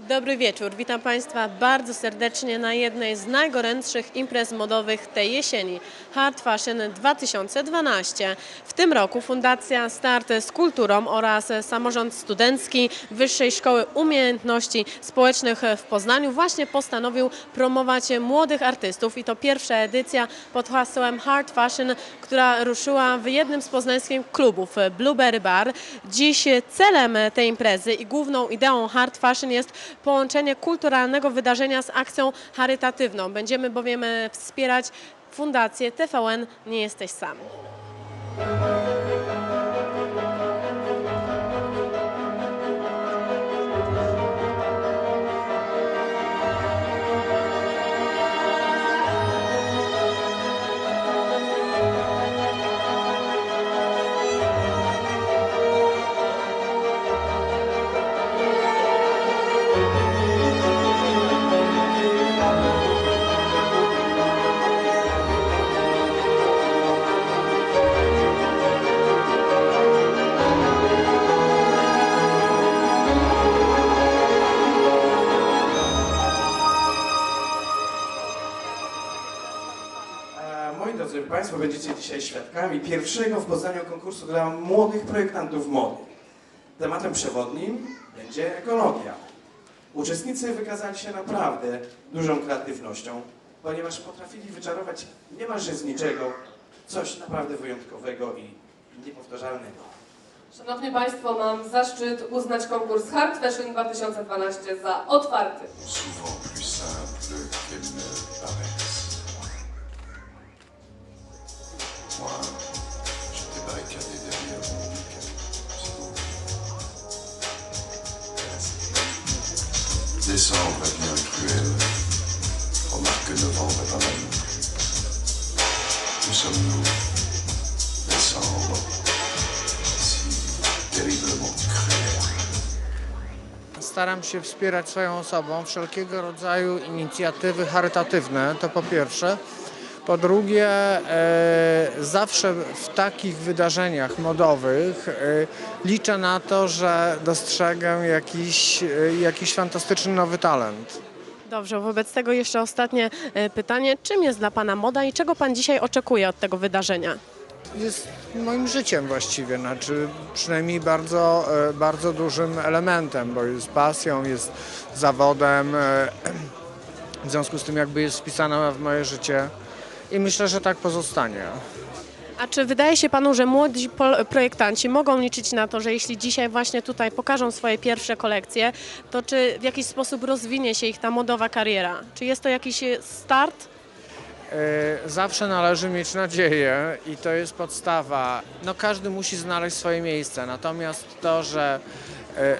Dobry wieczór, witam Państwa bardzo serdecznie na jednej z najgorętszych imprez modowych tej jesieni Hard Fashion 2012. W tym roku Fundacja Start z Kulturą oraz Samorząd Studencki Wyższej Szkoły Umiejętności Społecznych w Poznaniu właśnie postanowił promować młodych artystów i to pierwsza edycja pod hasłem Hard Fashion, która ruszyła w jednym z poznańskich klubów Blueberry Bar. Dziś celem tej imprezy i główną ideą Hard Fashion jest połączenie kulturalnego wydarzenia z akcją charytatywną. Będziemy bowiem e, wspierać Fundację TVN Nie Jesteś Sam. Świadkami pierwszego w Poznaniu konkursu dla młodych projektantów mody. Tematem przewodnim będzie ekologia. Uczestnicy wykazali się naprawdę dużą kreatywnością, ponieważ potrafili wyczarować niemalże z niczego coś naprawdę wyjątkowego i niepowtarzalnego. Szanowni Państwo, mam zaszczyt uznać konkurs Hard Fashion 2012 za otwarty. Décembre est bien cruel. Remarque que novembre est pas mal non plus. Où sommes-nous Décembre. Si terriblement cruel. Staram się wspierać swoją osobą wszelkiego rodzaju inicjatywy charytatywne, to po pierwsze. Po drugie, e, zawsze w takich wydarzeniach modowych e, liczę na to, że dostrzegę jakiś, e, jakiś fantastyczny nowy talent. Dobrze, wobec tego jeszcze ostatnie pytanie. Czym jest dla Pana moda i czego Pan dzisiaj oczekuje od tego wydarzenia? Jest moim życiem właściwie, znaczy przynajmniej bardzo, bardzo dużym elementem, bo jest pasją, jest zawodem, w związku z tym jakby jest wpisana w moje życie i myślę, że tak pozostanie. A czy wydaje się Panu, że młodzi projektanci mogą liczyć na to, że jeśli dzisiaj właśnie tutaj pokażą swoje pierwsze kolekcje, to czy w jakiś sposób rozwinie się ich ta modowa kariera? Czy jest to jakiś e, start? E, Zawsze należy mieć nadzieję i to jest podstawa. No każdy musi znaleźć swoje miejsce, natomiast to, że,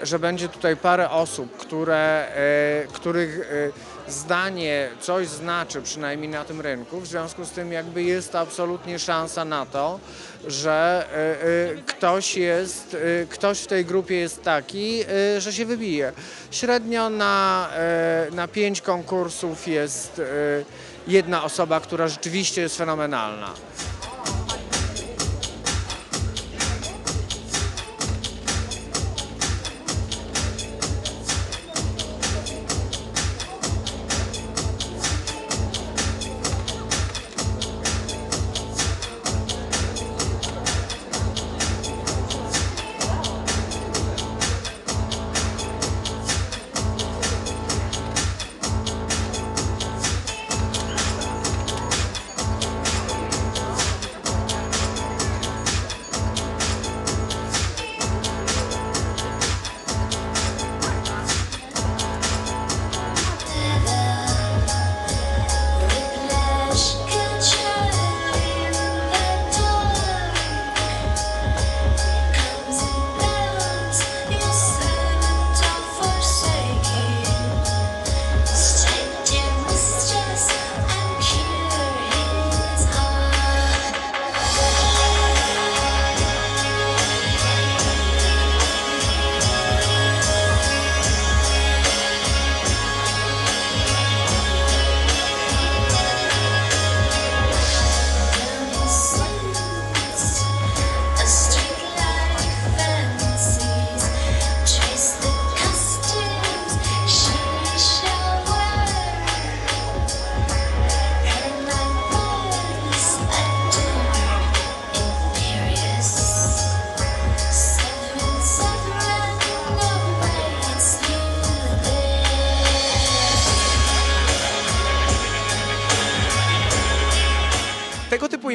że będzie tutaj parę osób, które, e, których e, zdanie coś znaczy przynajmniej na tym rynku, w związku z tym jakby jest absolutnie szansa na to, że e, e, ktoś jest, e, ktoś w tej grupie jest taki, e, że się wybije. Średnio na, e, na pięć konkursów jest e, jedna osoba, która rzeczywiście jest fenomenalna.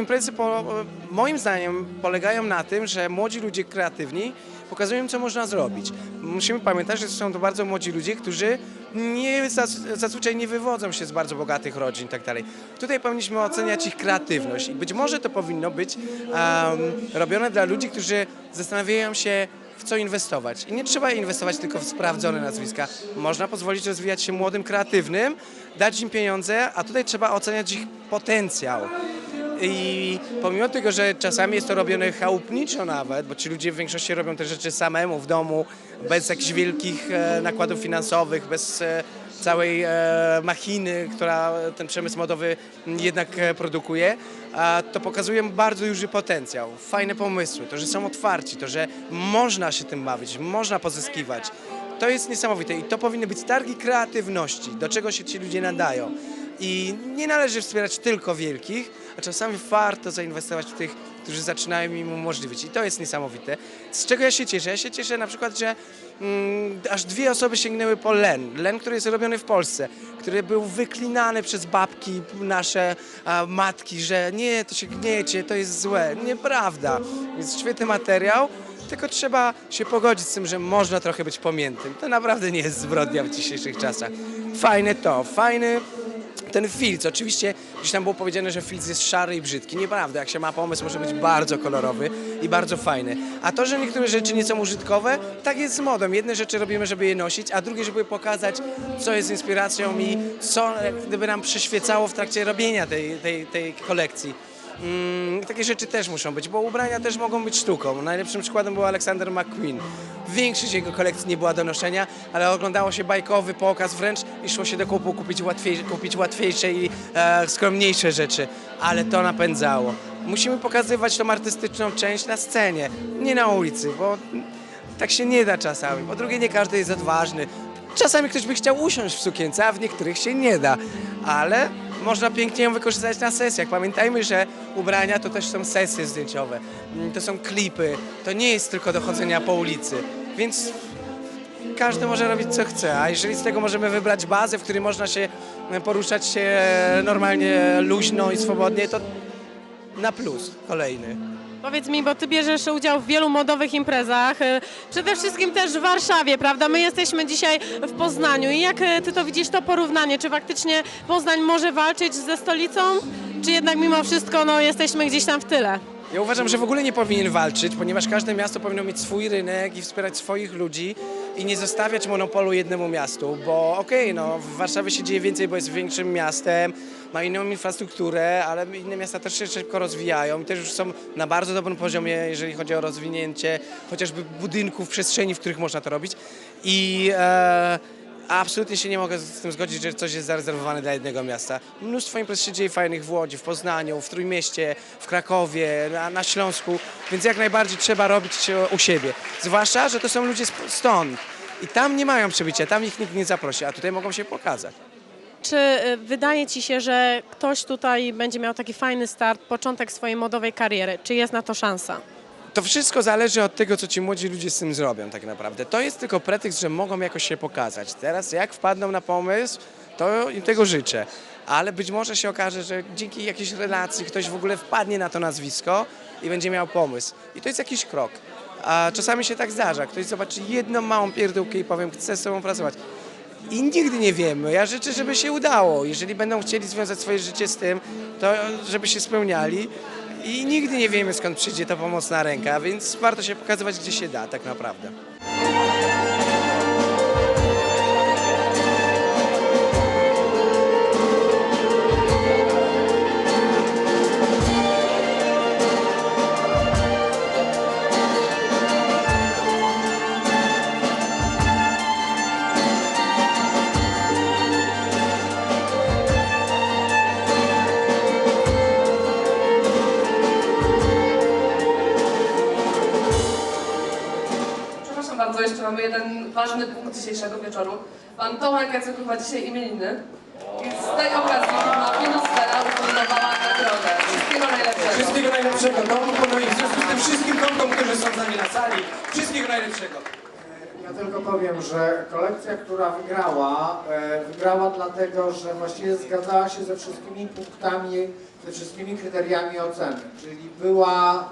Imprezy po, moim zdaniem polegają na tym, że młodzi ludzie kreatywni pokazują, co można zrobić. Musimy pamiętać, że są to bardzo młodzi ludzie, którzy nie, zaz- zazwyczaj nie wywodzą się z bardzo bogatych rodzin i tak dalej. Tutaj powinniśmy oceniać ich kreatywność i być może to powinno być em, robione dla ludzi, którzy zastanawiają się, w co inwestować. I nie trzeba inwestować tylko w sprawdzone nazwiska. Można pozwolić rozwijać się młodym, kreatywnym, dać im pieniądze, a tutaj trzeba oceniać ich potencjał. I pomimo tego, że czasami jest to robione chałupniczo nawet, bo ci ludzie w większości robią te rzeczy samemu w domu, bez jakichś wielkich e, nakładów finansowych, bez e, całej e, machiny, która ten przemysł modowy jednak produkuje, to pokazuje bardzo duży potencjał, fajne pomysły, to, że są otwarci, to, że można się tym bawić, można pozyskiwać. To jest niesamowite i to powinny być targi kreatywności, do czego się ci ludzie nadają. I nie należy wspierać tylko wielkich, a czasami warto zainwestować w tych, którzy zaczynają im umożliwić. I to jest niesamowite. Z czego ja się cieszę? Ja się cieszę na przykład, że mm, aż dwie osoby sięgnęły po len. Len, który jest robiony w Polsce, który był wyklinany przez babki, nasze a, matki, że nie, to się gniecie, to jest złe. Nieprawda. Jest świetny materiał, tylko trzeba się pogodzić z tym, że można trochę być pomiętym. To naprawdę nie jest zbrodnia w dzisiejszych czasach. Fajne to, fajny ten filc, oczywiście gdzieś tam było powiedziane, że filc jest szary i brzydki. Nieprawda, jak się ma pomysł, może być bardzo kolorowy i bardzo fajny. A to, że niektóre rzeczy nie są użytkowe, tak jest z modą. Jedne rzeczy robimy, żeby je nosić, a drugie, żeby pokazać, co jest inspiracją i co jak gdyby nam przyświecało w trakcie robienia tej, tej, tej kolekcji. Mm, takie rzeczy też muszą być, bo ubrania też mogą być sztuką. Najlepszym przykładem był Alexander McQueen. Większość jego kolekcji nie była do noszenia, ale oglądało się bajkowy pokaz wręcz i szło się do kupu kupić, łatwiej, kupić łatwiejsze i e, skromniejsze rzeczy, ale to napędzało. Musimy pokazywać tą artystyczną część na scenie, nie na ulicy, bo tak się nie da czasami. Po drugie, nie każdy jest odważny. Czasami ktoś by chciał usiąść w sukience, a w niektórych się nie da, ale można pięknie ją wykorzystać na sesjach. Pamiętajmy, że ubrania to też są sesje zdjęciowe, Mm, to są klipy, to nie jest tylko do chodzenia po ulicy, więc każdy może robić co chce, a jeżeli z tego możemy wybrać bazę, w której można się e, poruszać się normalnie, luźno i swobodnie, to na plus kolejny. Powiedz mi, bo ty bierzesz udział w wielu modowych imprezach, y, przede wszystkim też w Warszawie, prawda? My jesteśmy dzisiaj w Poznaniu i jak y, ty to widzisz, to porównanie? Czy faktycznie Poznań może walczyć ze stolicą, czy jednak mimo wszystko no, jesteśmy gdzieś tam w tyle? Ja uważam, że w ogóle nie powinien walczyć, ponieważ każde miasto powinno mieć swój rynek i wspierać swoich ludzi i nie zostawiać monopolu jednemu miastu, bo okej, no w Warszawie się dzieje więcej, bo jest większym miastem, ma inną infrastrukturę, ale inne miasta też się szybko rozwijają i też już są na bardzo dobrym poziomie, jeżeli chodzi o rozwinięcie chociażby budynków, przestrzeni, w których można to robić i e, Absolutnie się nie mogę z tym zgodzić, że coś jest zarezerwowane dla jednego miasta. Mnóstwo imprez się dzieje fajnych w Łodzi, w Poznaniu, w Trójmieście, w Krakowie, na, na Śląsku, więc jak najbardziej trzeba robić u siebie. Zwłaszcza, że to są ludzie stąd i tam nie mają przebicia, tam ich nikt nie zaprosi, a tutaj mogą się pokazać. Czy y, wydaje ci się, że ktoś tutaj będzie miał taki fajny start, początek swojej modowej kariery? Czy jest na to szansa? To wszystko zależy od tego, co ci młodzi ludzie z tym zrobią tak naprawdę. To jest tylko pretekst, że mogą jakoś się pokazać. Teraz jak wpadną na pomysł, to im tego życzę. Ale być może się okaże, że dzięki jakiejś relacji ktoś w ogóle wpadnie na to nazwisko i będzie miał pomysł. I to jest jakiś krok. A czasami się tak zdarza. Ktoś zobaczy jedną małą pierdółkę i powiem, chcę z sobą pracować. I nigdy nie wiemy. Ja życzę, żeby się udało. Jeżeli będą chcieli związać swoje życie z tym, to żeby się spełniali. I nigdy nie wiemy, skąd przyjdzie ta pomocna ręka, więc warto się pokazywać, gdzie się da, tak naprawdę. Jeden ważny punkt dzisiejszego wieczoru. Pan Tomek Jacek ma dzisiaj imieniny. I z tej okazji firma Finusfera ufundowała nagrodę. Wszystkiego najlepszego. Wszystkiego najlepszego Tomku, no i w związku z tym wszystkim Tomkom, którzy są z nami na sali, wszystkiego najlepszego. Ja tylko powiem, że kolekcja, która wygrała, e, wygrała dlatego, że właściwie zgadzała się ze wszystkimi punktami, ze wszystkimi kryteriami oceny, czyli była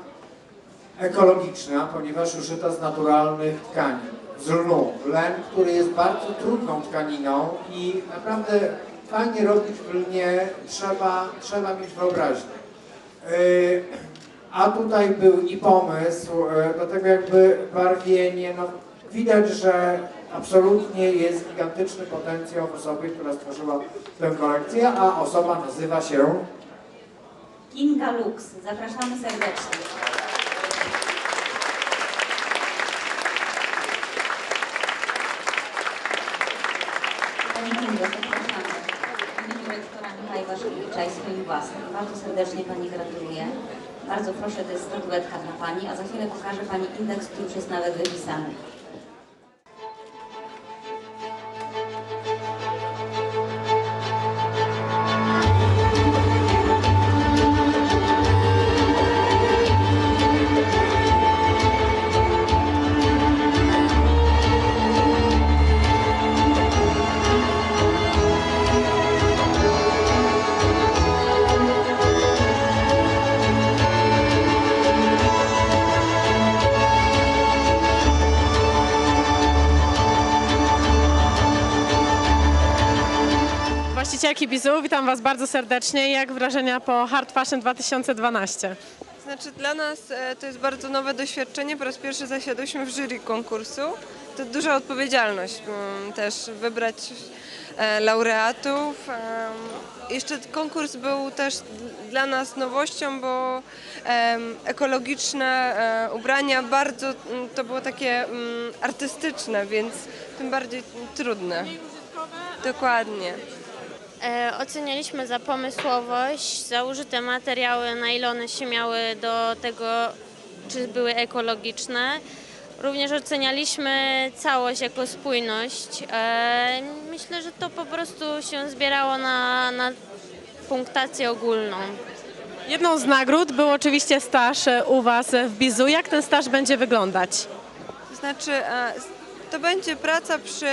ekologiczna, ponieważ uszyta z naturalnych tkanin, z lnu. Len, który jest bardzo trudną tkaniną i naprawdę fajnie robić w lnie, trzeba, trzeba mieć wyobraźnię. Yy, A tutaj był i pomysł e, do tego jakby barwienie, no widać, że absolutnie jest gigantyczny potencjał w osobie, która stworzyła tę kolekcję, a osoba nazywa się Kinga Lux. Zapraszamy serdecznie. Pani Kingo, zapraszamy. W imieniu rektora Michała Waszkiewicza i swoim własnym. Bardzo serdecznie Pani gratuluję. Bardzo proszę, to jest statuetka dla Pani, a za chwilę pokażę Pani indeks, który już jest nawet wypisany. Właścicielki Bizu, witam Was bardzo serdecznie. Jak wrażenia po Hard Fashion 2012? Znaczy dla nas e, to jest bardzo nowe doświadczenie. Po raz pierwszy zasiadłyśmy w jury konkursu. To duża odpowiedzialność mm, też wybrać e, laureatów. Jeszcze konkurs był też dla nas nowością, bo ekologiczne e, ubrania bardzo mm, to było takie mm, artystyczne, więc tym bardziej trudne. Dokładnie. E, ocenialiśmy za pomysłowość, za użyte materiały, na ile one się miały do tego, czy były ekologiczne. Również ocenialiśmy całość jako spójność. E, myślę, że to po prostu się zbierało na, na punktację ogólną. Jedną z nagród był oczywiście staż e, u Was w Bizu. Jak ten staż będzie wyglądać? To znaczy, e, to będzie praca przy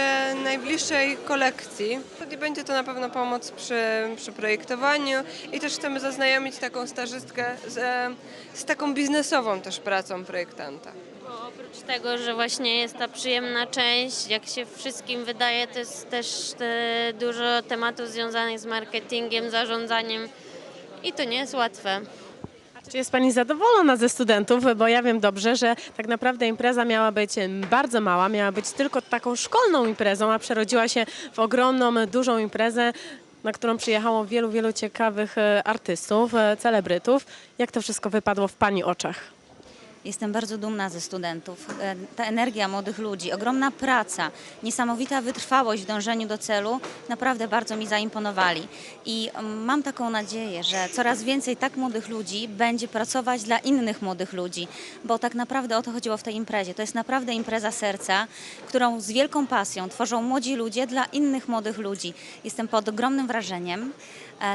najbliższej kolekcji. Będzie to na pewno pomoc przy, przy projektowaniu i też chcemy zaznajomić taką stażystkę z, e, z taką biznesową też pracą projektanta. Oprócz tego, że właśnie jest ta przyjemna część, jak się wszystkim wydaje, to jest też e, dużo tematów związanych z marketingiem, zarządzaniem i to nie jest łatwe. Czy jest Pani zadowolona ze studentów? Bo ja wiem dobrze, że tak naprawdę impreza miała być bardzo mała, miała być tylko taką szkolną imprezą, a przerodziła się w ogromną, dużą imprezę, na którą przyjechało wielu, wielu ciekawych e, artystów, e, celebrytów. Jak to wszystko wypadło w Pani oczach? Jestem bardzo dumna ze studentów. E, Ta energia młodych ludzi, ogromna praca, niesamowita wytrwałość w dążeniu do celu naprawdę bardzo mi zaimponowali. I mm, mam taką nadzieję, że coraz więcej tak młodych ludzi będzie pracować dla innych młodych ludzi, bo tak naprawdę o to chodziło w tej imprezie. To jest naprawdę impreza serca, którą z wielką pasją tworzą młodzi ludzie dla innych młodych ludzi. Jestem pod ogromnym wrażeniem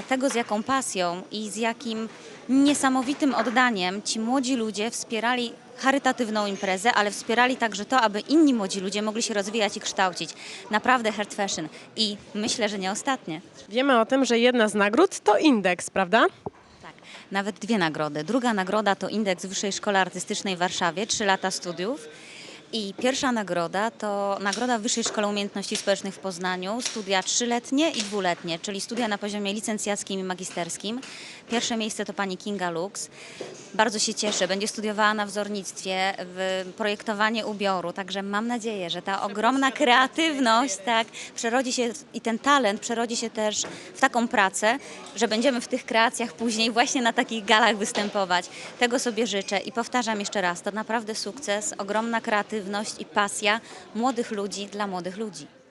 tego, z jaką pasją i z jakim niesamowitym oddaniem ci młodzi ludzie wspierali charytatywną imprezę, ale wspierali także to, aby inni młodzi ludzie mogli się rozwijać i kształcić. Naprawdę Heart Fashion i myślę, że nie ostatnie. Wiemy o tym, że jedna z nagród to indeks, prawda? Tak, nawet dwie nagrody. Druga nagroda to indeks Wyższej Szkoły Artystycznej w Warszawie, 3 lata studiów. I pierwsza nagroda to nagroda Wyższej Szkole Umiejętności Społecznych w Poznaniu, studia trzyletnie i dwuletnie, czyli studia na poziomie licencjackim i magisterskim. Pierwsze miejsce to pani Kinga Lux. Bardzo się cieszę, będzie studiowała na wzornictwie, w projektowanie ubioru, także mam nadzieję, że ta ogromna kreatywność tak, przerodzi się i ten talent przerodzi się też w taką pracę, że będziemy w tych kreacjach później właśnie na takich galach występować. Tego sobie życzę i powtarzam jeszcze raz, to naprawdę sukces, ogromna kreatywność i pasja młodych ludzi dla młodych ludzi.